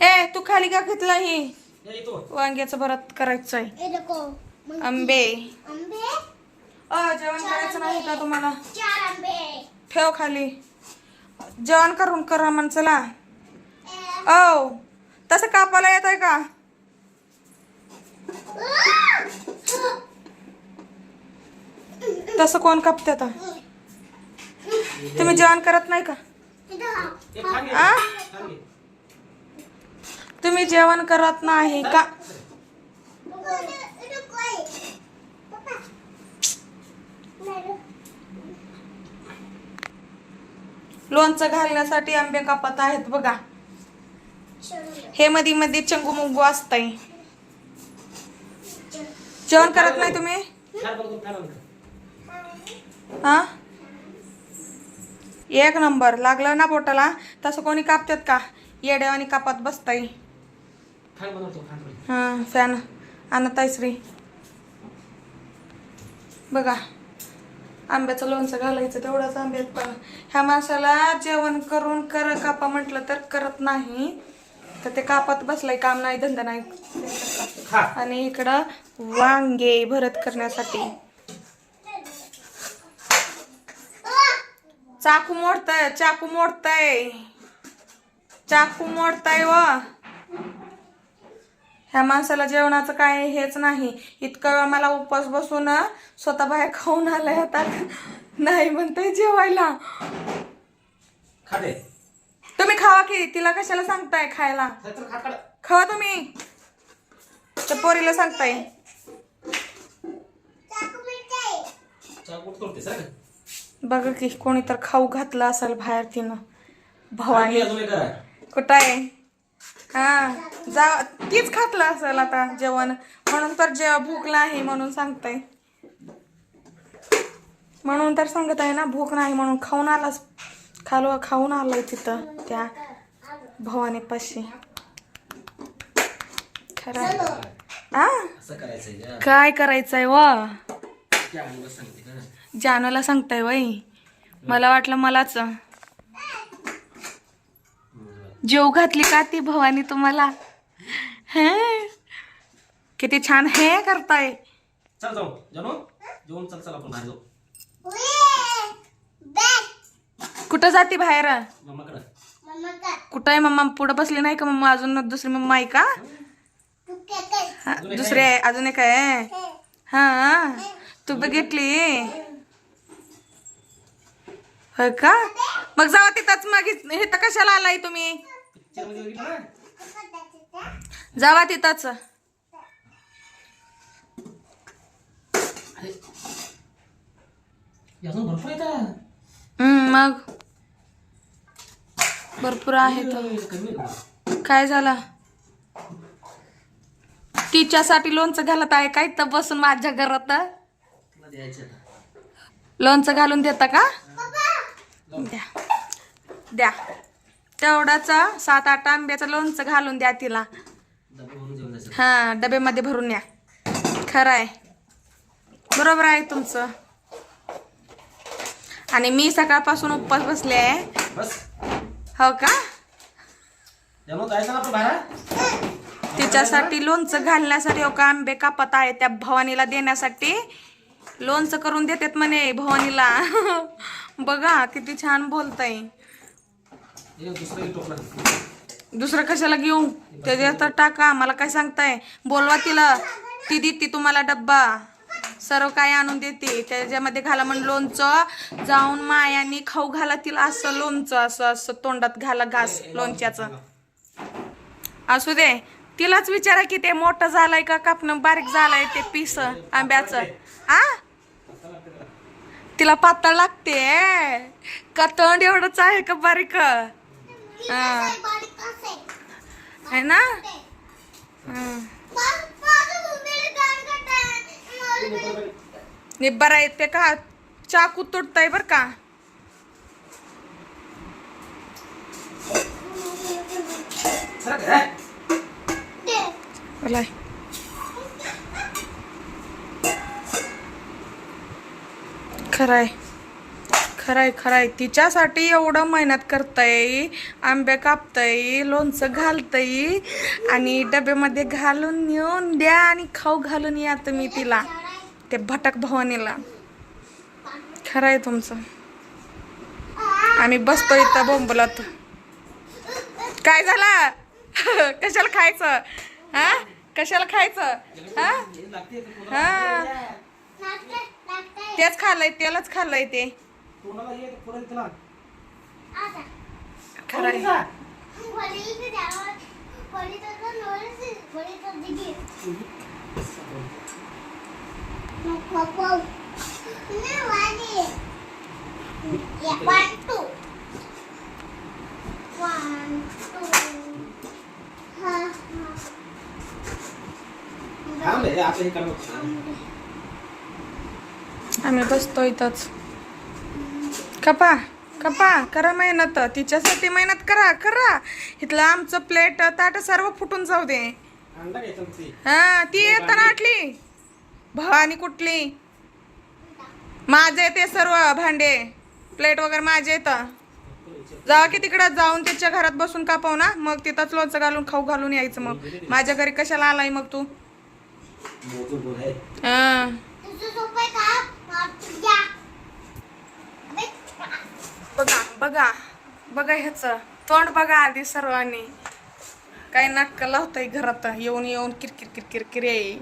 ए तू खाली का घेतला ही. वांग्याचं भरत करायचं आहे. आंबे. आंबे? अ जेवण करायचं नाही का तुम्हाला. चार आंबे. ठेव खाली. जेवण करून करा म्हण चला. ए, औ तसं कापायला येत आहे का? तसं कोण कापते आता? तुम्ही जेवण करत नाही का. आ? तुम्ही जेवण करत नाही का? लोणचं घालण्यासाठी आंबे कापत आहेत बघा. हे मध्ये मध्ये चंगू मुंगू असतय. जेवण करत नाही तुम्ही? हा? एक नंबर. लागलं ना बोटाला तसं कोणी कापतात का? येड्यावानी कापात बसताय. हा फॅन. आणत श्री बघा आंब्याचं लोणचं घालायचं तेवढंच आंब्यात पण ह्या माणसाला जेवण करून कर कापा म्हटलं तर करत नाही. तर ते कापात बसलाय काम नाही धंदा नाही. आणि इकडं वांगे भरत करण्यासाठी. चाकू मोडताय चाकू मोडताय. चाकू मोडताय व. ह्या माणसाला जेवणाचं काय हेच नाही. इतका वेळ मला उपवास बसून स्वतः बाहेर खाऊन आलाय आता. नाही म्हणताय जेवायला. तुम्ही खावा की तिला कशाला सांगताय खायला? खा. खावा तुम्ही. त्या पोरीला सांगताय? बघा की कोणी तर खाऊ घातलं असेल बाहेर तिनं. भवानी की अजून एक आहे. कुठं आहे? हा जा तीच खातलं असेल आता जेवण. म्हणून तर जेव्हा भूक नाही म्हणून सांगताय. म्हणून तर सांगत आहे ना भूक नाही म्हणून खाऊन आलास. खालो खाऊन आलाय तिथं त्या खरं. आ? करायचंय का? काय करायचंय व? जानूला सांगताय वय. मला वाटलं मलाच. जेव घातली का ती भवानी तुम्हाला? हं? किती छान हे करताय. चल जाऊ. जानू जेवून चल चल आपण बाहेर जाऊ. कुठं जाते बाहेर? मम्माकडं? कुठं आहे मम्मा? पुढं बसली नाही का मम्मा? अजून दुसरी मम्मा आहे का? हा, दुसरी आहे. अजून एक आहे. हे. तू बघितली होय का? मग जावा तिथंच मग. हे तर कशाला आलाय तुम्ही? जावा तिथंच. भरपूर येतात मग. भरपूर आहे? काय झालं? तिच्यासाठी लोणचं घालत आहे काय तर बसून माझ्या घरात. लोणचं घालून देता का? द्या. द्या. तेवढाच सात आठ आंब्याचं लोणचं घालून द्या तिला. हा डब्यामध्ये भरून न्या. खरं आहे बरोबर आहे तुमचं. आणि मी सकाळपासून उपवास बसले आहे. हो का? तिच्यासाठी लोणचं घालण्यासाठी हो का? आंबे कापत आहे त्या भवानीला देण्यासाठी. लोणचं करून देतात म्हणे भवानीला. बघा किती छान बोलताय. दुसरं कशाला घेऊ? त्याच्यात तर टाका. मला काय सांगताय? बोलवा तिला. ती देते तुम्हाला डब्बा. सर्व काय आणून देते. त्याच्यामध्ये घाला म्हणून लोणचं. जाऊन मायानी खाऊ घाला तिला असं लोणचं असं असं तोंडात घाला घास लोणच्याचं. असू दे. तिलाच विचारा की ते मोठं झालंय का कापणं? बारीक झालंय ते पीस आंब्याचं. आ? तिला पातळ लागते का तोंड एवढंच आहे का बारीक? हा. आहे? है ना. हं. निब्बर आहे ते का चाकू तुटताय बर का सरक, हे. ते. बोलाय खरंय खराय. खराय तिच्यासाठी एवढं मेहनत करतय आंबे कापतय लोणचं घालतय आणि डब्यामध्ये घालून नेऊन द्या आणि खाऊ घालून या तुम्ही तिला ते भटक भवानीला. खरं आहे तुमचं. आम्ही बसतो इथं बोंबलत. काय झालं? कशाला खायचं? हा? कशाला खायचं? हा? हे लागते ते पोटाला. हा? तेच खाल्लंय तेलच खाल्लंय ते. तोंडाला ये, तिला. खरं आहे. हा, हा. थांब रे, हे. आम्ही बसतो इथंच कपा कपा करा मेहनत. तिच्यासाठी मेहनत करा करा. इथलं आमचं प्लेट ताट सर्व फुटून जाऊ दे. हा ती येताना आटली. भवानी कुठली? माझे ते सर्व भांडे. प्लेट वगैरे माझे येतं जावा की तिकडं जाऊन त्याच्या घरात बसून कापाव ना? मग तिथंच लोणचं घालून खाऊ घालून यायचं मग. माझ्या घरी कशाला आलाय मग तू. हा? हा, या. अबे, बघा बघा ह्याचं. ह्याच तोंड बघा आधी सर्वांनी. काय नाटक लावताय घरात. येऊन येऊन किरकिर किरकिर किरे